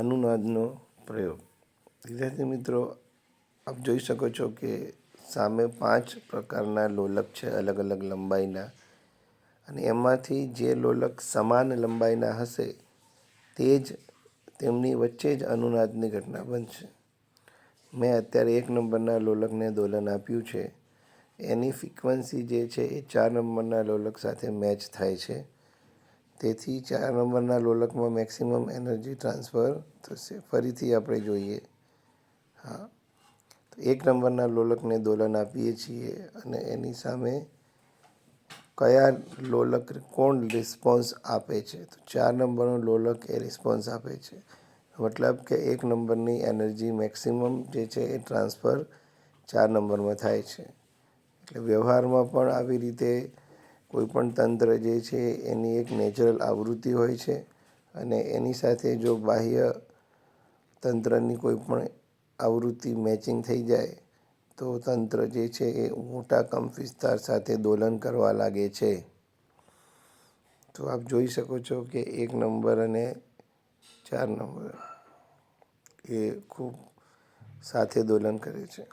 અનુનાદનો પ્રયોગ. વિદ્યાર્થી મિત્રો, આપ જોઈ શકો છો કે સામે પાંચ પ્રકારના લોલક છે અલગ અલગ લંબાઈના. અને એમાંથી જે લોલક સમાન લંબાઈના હશે, તે જ તેમની વચ્ચે જ અનુનાદની ઘટના બનશે. મેં અત્યારે એક નંબરના લોલકને દોલન આપ્યું છે. એની ફ્રિકવન્સી જે છે, એ ચાર નંબરના લોલક સાથે મેચ થાય છે. તેથી ચાર નંબરના લોલકમાં મેક્સિમમ એનર્જી ટ્રાન્સફર થશે. ફરીથી આપણે જોઈએ. હા. તો એક નંબરના લોલકને દોલન આપીએ છીએ અને એની સામે કયા લોલક કોણ રિસ્પોન્સ આપે છે? તો ચાર નંબરનો લોલક એ રિસ્પોન્સ આપે છે. મતલબ કે એક નંબરની એનર્જી મેક્સિમમ જે છે એ ટ્રાન્સફર ચાર નંબરમાં થાય છે. એટલે વ્યવહારમાં પણ આવી રીતે કોઈપણ તંત્ર જે છે એની એક નેચરલ આવૃત્તિ હોય છે અને એની સાથે જો બાહ્ય તંત્રની કોઈ પણ આવૃત્તિ મેચિંગ થઈ જાય, તો તંત્ર જે છે એ મોટા કંપ વિસ્તાર સાથે દોલન કરવા લાગે છે. તો આપ જોઈ શકો છો કે એક નંબર અને ચાર નંબર એ ખૂબ સાથે દોલન કરે છે.